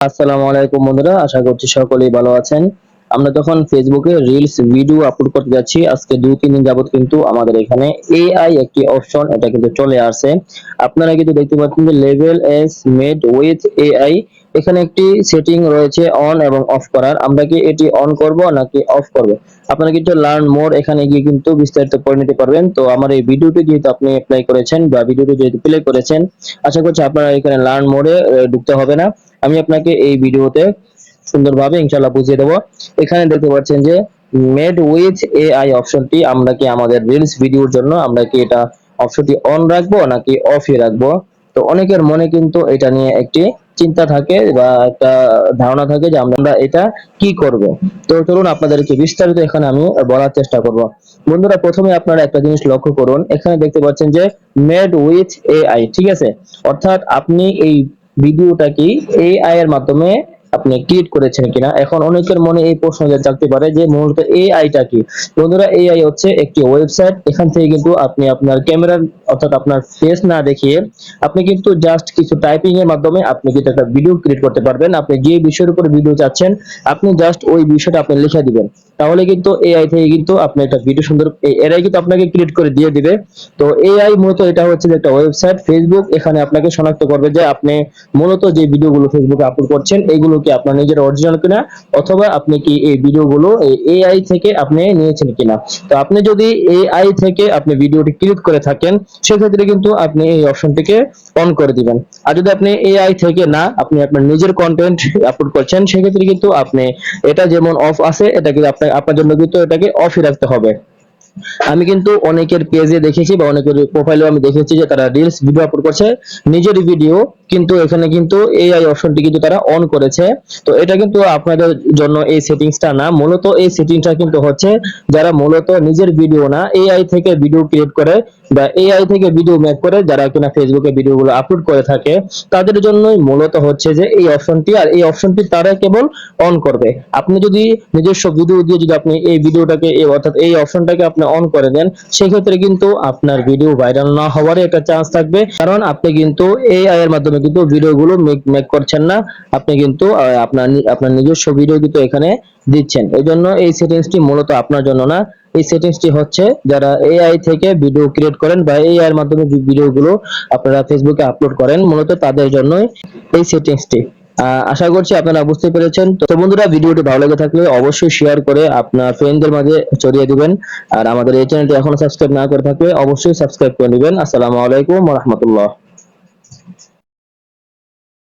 আসসালামু আলাইকুম বন্ধুরা আশা করছি সকলেই ভালো আছেন। আমরা যখন ফেসবুকে রিলস ভিডিও আপলোড করতে যাচ্ছি, আজকে দুই, তিন দিন যাবত কিন্তু আমাদের এখানে এআই একটি অপশন এটা কিন্তু চলে আসছে। আপনারা কিন্তু দেখতে পাচ্ছেন যে level as made with AI এখানে একটি সেটিং রয়েছে অন এবং অফ করার। আমরা কি এটি অন করব নাকি অফ করব? আপনারা কিন্তু লার্ন মোর এখানে গিয়ে কিন্তু বিস্তারিত পড়ে নিতে পারবেন। তো আমার এই ভিডিওটি যেহেতু আপনি অ্যাপ্লাই করেছেন বা ভিডিওটি যেহেতু প্লে করেছেন, আশা করছি আপনারা এখানে লার্ন মোডে ঢুকতে হবে না। আমি আপনাকে এই ভিডিওতে সুন্দরভাবে ইনশাআল্লাহ বুঝিয়ে দেবো। এখানে দেখতে পাচ্ছেন যে মেড উইথ এআই অপশনটি আমরা কি আমাদের রিলস ভিডিওর জন্য আমরা কি এটা অপশনটি অন রাখব নাকি অফই রাখব? তো অনেকের মনে কিন্তু এটা নিয়ে একটি চিন্তা থাকে বা একটা ধারণা থাকে যে আমরা এটা কি করব। তো চলুন আপনাদেরকে বিস্তারিত এখানে আমি বলার চেষ্টা করব। বন্ধুরা, প্রথমে আপনারা একটা জিনিস লক্ষ্য করুন। এখানে দেখতে পাচ্ছেন যে মেড উইথ এআই ঠিক আছে? অর্থাৎ আপনি এই ভিডিওটা কি এআই এর মাধ্যমে আপনি ক্রিয়েট করেছেন কিনা? এখন অনেকের মনে এই প্রশ্ন জাগতে পারে যে মূলত এআইটা কি? বন্ধুরা এআই হচ্ছে একটি ওয়েবসাইট এখান থেকে কিন্তু আপনি আপনার ক্যামেরা অর্থাৎ আপনার ফেস না দেখিয়ে আপনি কিন্তু জাস্ট কিছু টাইপিং এর মাধ্যমে আপনি কিন্তু একটা ভিডিও ক্রিয়েট করতে পারবেন। আপনি যে বিষয়ের উপর ভিডিও চাচ্ছেন, আপনি জাস্ট ওই বিষয়টা আপনি লিখে দিবেন। তাহলে কিন্তু এআই থেকে কিন্তু আপনি একটা ভিডিও সুন্দর এরাই কিন্তু আপনাকে ক্রিয়েট করে দিয়ে দিবে। তো এআই মূলত এটা হচ্ছে একটা ওয়েবসাইট ফেসবুক এখানে আপনাকে শনাক্ত করবে যে আপনি মূলত যে ভিডিওগুলো ফেসবুকে আপলোড করছেন এইগুলো কি আপনার নিজের অরিজিনাল কিনা, অথবা আপনি কি এই ভিডিওগুলো এআই থেকে আপনি নিয়েছেন কিনা? তো আপনি যদি এআই থেকে আপনি ভিডিওটি ক্রিয়েট করে থাকেন, সেক্ষেত্রে কিন্তু আপনি এই অপশনটিকে অন করে দিবেন। আর যদি আপনি এআই থেকে না, আপনি আপনার নিজের কন্টেন্ট আপলোড করছেন, সেক্ষেত্রে কিন্তু আপনি এটা যেমন অফ আছে এটা কিন্তু আপনার আপনার জন্য কিন্তু এটাকে অফই রাখতে হবে। আমি কিন্তু অনেকের পেজে দেখেছি বা অনেকের প্রোফাইলেও আমি দেখেছি যে তারা রিলস ভিডিও আপলোড করছে। নিজের ভিডিও কিন্তু এখানে কিন্তু এআই অপশনটি কিন্তু তারা অন করেছে। তো এটা কিন্তু আপনাদের জন্য এই সেটিংসটা না। মূলত এই সেটিংসটা কিন্তু হচ্ছে যারা মূলত নিজের ভিডিও না এআই থেকে ভিডিও ক্রিয়েট করে বা এআই থেকে ভিডিও মেক করে যারা কিনা ফেসবুকে ভিডিওগুলো আপলোড করে থাকে, তাদের জন্যই মূলত হচ্ছে যে এই অপশনটি আর এই অপশনটি তারা কেবল অন করবে। আপনি যদি নিজস্ব ভিডিও দিয়ে যদি আপনি এই ভিডিওটাকে অর্থাৎ এই অপশনটাকে আপনি অন করে দেন, সেক্ষেত্রে কিন্তু আপনার ভিডিও ভাইরাল না হওয়ার একটা চান্স থাকবে। কারণ আপনি কিন্তু এআই এর মাধ্যমে কিন্তু ভিডিওগুলো মেক মেক করছেন না। আপনি কিন্তু আপনার আপনার নিজস্ব ভিডিও কিন্তু এখানে দিচ্ছেন। এই জন্য এই সেটিংসটি মূলত আপনার জন্য না। এই সেটিংসটি হচ্ছে যারা এআই থেকে ভিডিও ক্রিয়েট করেন বা এআই এর মাধ্যমে যে ভিডিওগুলো আপনারা ফেসবুকে আপলোড করেন, মূলত তাদের জন্যই এই সেটিংসটি আশা করছি আপনারা বুঝতে পেরেছেন। তো বন্ধুরা, ভিডিওটি ভালো লেগে থাকলে অবশ্যই শেয়ার করে আপনার ফ্রেন্ডদের মাঝে ছড়িয়ে দিবেন। আর আমাদের এই চ্যানেলটি এখনও সাবস্ক্রাইব না করে থাকলে অবশ্যই সাবস্ক্রাইব করে নেবেন। আসসালামু আলাইকুম রহমতুল্লাহ।